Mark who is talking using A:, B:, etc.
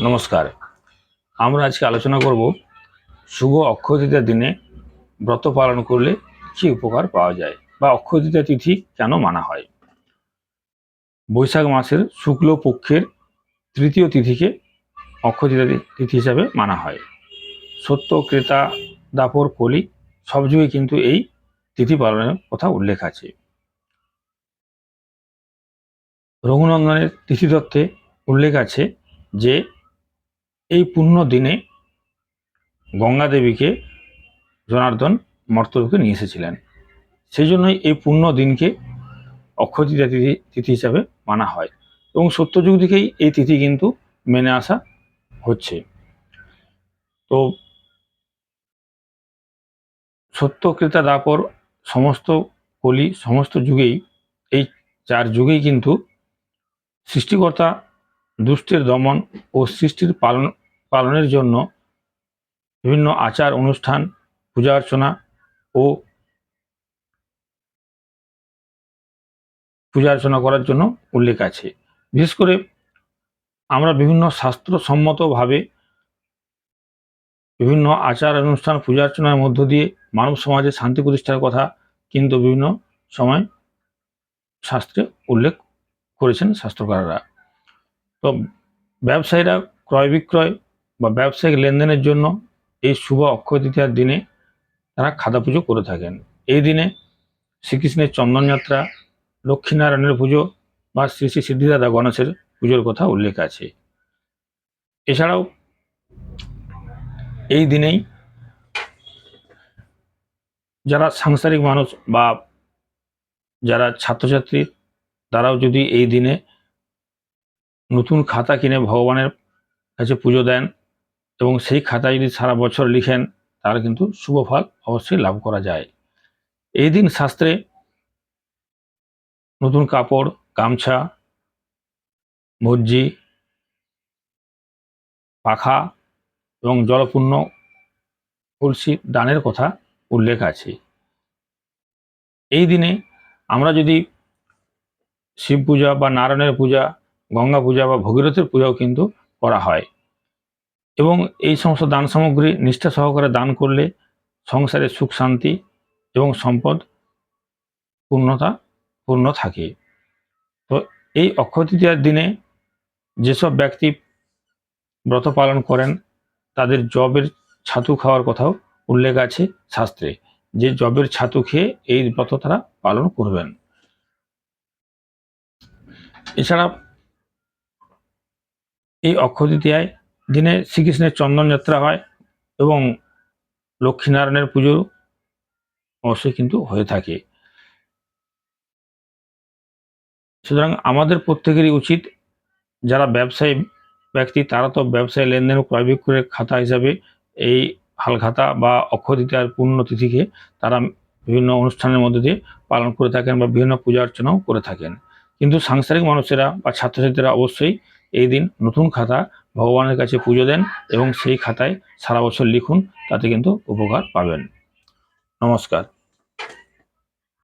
A: নমস্কার। আমরা আজকে আলোচনা করব শুভ অক্ষয় দিনে ব্রত পালন করলে কী উপকার পাওয়া যায় বা অক্ষয় তৃতীয়া তিথি কেন মানা হয়? বৈশাখ মাসের শুক্ল পক্ষের তৃতীয় তিথিকে অক্ষয় তৃতীয়া তিথি হিসাবে মানা হয়। সত্য, ক্রেতা, দাপর, কলি সব যুগে কিন্তু এই তিথি পালনের কথা উল্লেখ আছে। রঘুনন্দনের তিথিতত্ত্বে উল্লেখ আছে যে এই পুণ্য দিনে গঙ্গা দেবীকে জনার্দন মর্তলোকে নিয়ে এসেছিলেন। সেই জন্যই এই পুণ্য দিনকে অক্ষয় তিথি তিথি হিসাবে মানা হয় এবং সত্যযুগ থেকেই এই তিথি কিন্তু মেনে আসা হচ্ছে। তো সত্য ক্রেতা দাপর সমস্ত কলি সমস্ত যুগেই, এই চার যুগেই কিন্তু সৃষ্টিকর্তা দুষ্টের দমন ও সৃষ্টির পালন পালনের জন্য বিভিন্ন আচার, অনুষ্ঠান, পূজা অর্চনা ও পূজা অর্চনা করার জন্য উল্লেখ আছে। বিশেষ করে আমরা বিভিন্ন শাস্ত্রসম্মতভাবে বিভিন্ন আচার, অনুষ্ঠান, পূজা অর্চনার মধ্য দিয়ে মানব সমাজে শান্তি প্রতিষ্ঠার কথা কিন্তু বিভিন্ন সময় শাস্ত্রে উল্লেখ করেছেন শাস্ত্রকাররা। তো ব্যবসায়ীরা ক্রয় বিক্রয় বা ব্যবসায়িক লেনদেনের জন্য এই শুভ অক্ষয় তৃতীয়ার দিনে তারা খাদা পুজো করে থাকেন। এই দিনে শ্রীকৃষ্ণের চন্দনযাত্রা লক্ষ্মীনারায়ণের পুজো বা শ্রী শ্রী সিদ্ধিদাতা গণেশের পুজোর কথা উল্লেখ আছে। এছাড়াও এই দিনেই যারা সাংসারিক মানুষ বা যারা ছাত্রছাত্রী, তারাও যদি এই দিনে নতুন খাতা কিনে ভগবানের কাছে পুজো দেন এবং সেই খাতা যদি সারা বছর লিখেন তাহলে কিন্তু শুভ ফল অবশ্যই লাভ করা যায়। এই দিন শাস্ত্রে নতুন কাপড়, গামছা, মজ্জি, পাখা এবং জলপূর্ণ কলসি দানের কথা উল্লেখ আছে। এই দিনে আমরা যদি শিব পূজা বা নারায়ণের পূজা, গঙ্গা পূজা বা ভগীরথের পূজাও কিন্তু করা হয়। এবং এই সমস্ত দান সামগ্রী নিষ্ঠা সহকারে দান করলে সংসারে সুখ, শান্তি এবং সম্পদ পূর্ণতা, পূর্ণ থাকে। তো এই অক্ষয় তৃতীয়ার দিনে যেসব ব্যক্তি ব্রত পালন করেন, তাদের জবের ছাতু খাওয়ার কথাও উল্লেখ আছে শাস্ত্রে। যে জবের ছাতু খেয়ে এই ব্রত তারা পালন করবেন। এছাড়া এই অক্ষয় তৃতীয়ায় দিনে শ্রীকৃষ্ণের চন্দন যাত্রা হয় এবং লক্ষ্মীনারায়ণের পুজো অবশ্যই কিন্তু হয়ে থাকে। সুতরাং আমাদের প্রত্যেকেরই উচিত যারা ব্যবসায়ী ব্যক্তি, তারা তো ব্যবসায় লেনদেন ক্রয় বিক্রয়ের খাতা হিসাবে এই হালখাতা বা অক্ষয় তৃতীয়ার পুণ্যতিথিকে তারা বিভিন্ন অনুষ্ঠানের মধ্যে দিয়ে পালন করে থাকেন বা বিভিন্ন পূজা অর্চনাও করে থাকেন। কিন্তু সাংসারিক মানুষেরা বা ছাত্রছাত্রীরা অবশ্যই এই দিন নতুন খাতা ভগবানের কাছে পুজো দেন এবং সেই খাতায় সারা বছর লিখুন, তাতে কিন্তু উপকার পাবেন। নমস্কার।